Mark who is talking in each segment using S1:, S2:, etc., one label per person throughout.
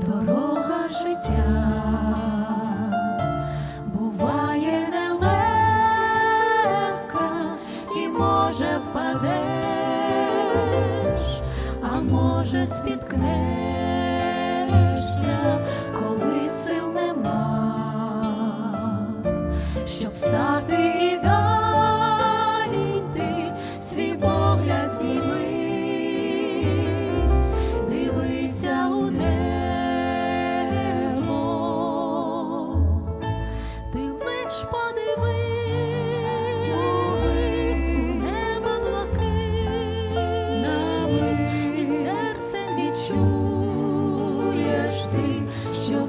S1: Дорога життя. Буває нелегка, і може впадеш, а може спіткнешся,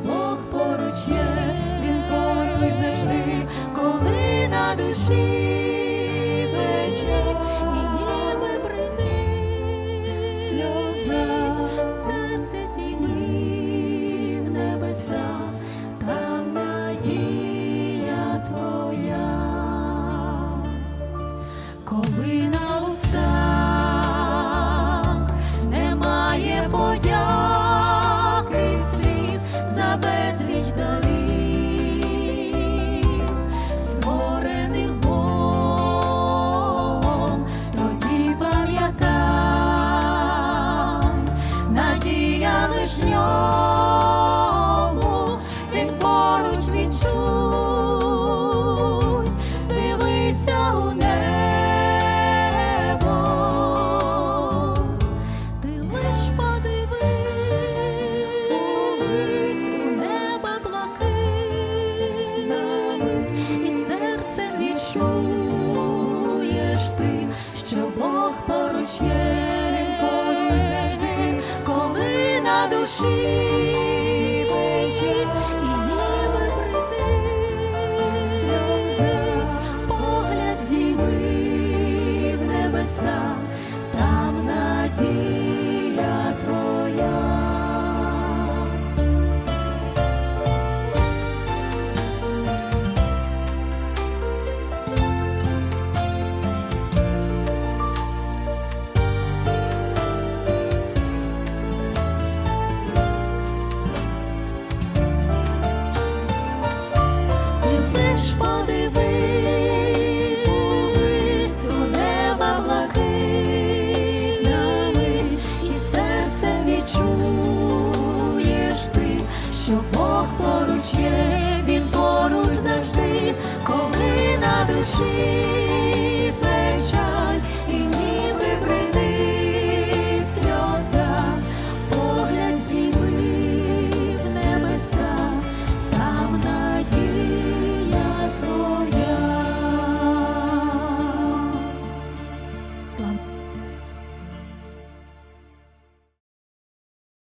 S1: Бог поруч він поруч завжди, коли на душі Коли на устах немає подяки слів за безліч дарів, створених Богом, тоді пам'ятай, надія лиш поруч є, поруч завжди, коли на душі У неба блакитними, і серце відчуєш ти, що Бог поруч він поруч завжди, коли на душі